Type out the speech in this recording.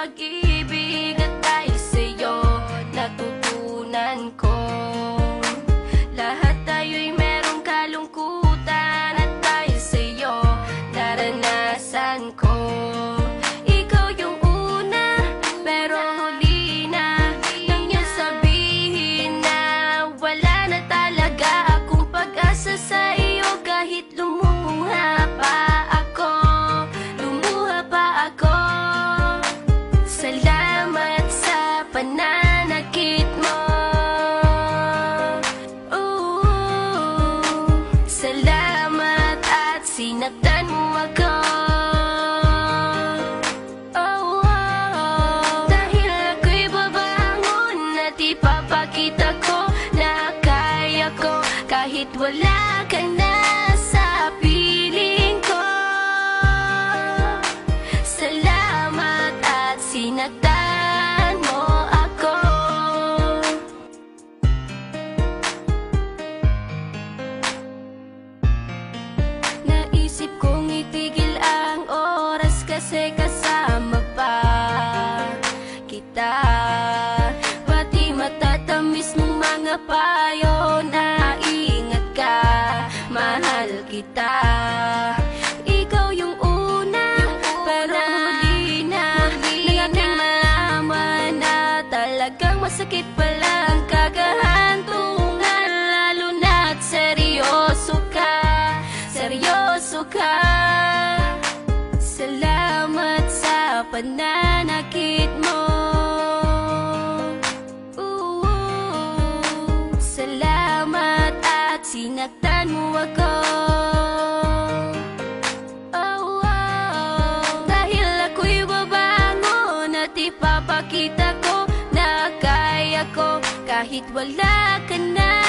pag-ibig kahit wala ka na sa piling ko Salamat at sinaktan mo ako. Naisip kong itigil ang oras kasi kasama pa kita. Pati matatamis mong mga payo talagang masakit pala ang kagahantungan. Seryoso ka, seryoso ka. Salamat sa pananakit mo. Ooh, Salamat at sinaktan mo ako ipapakita ko na kaya ko. Kahit wala ka na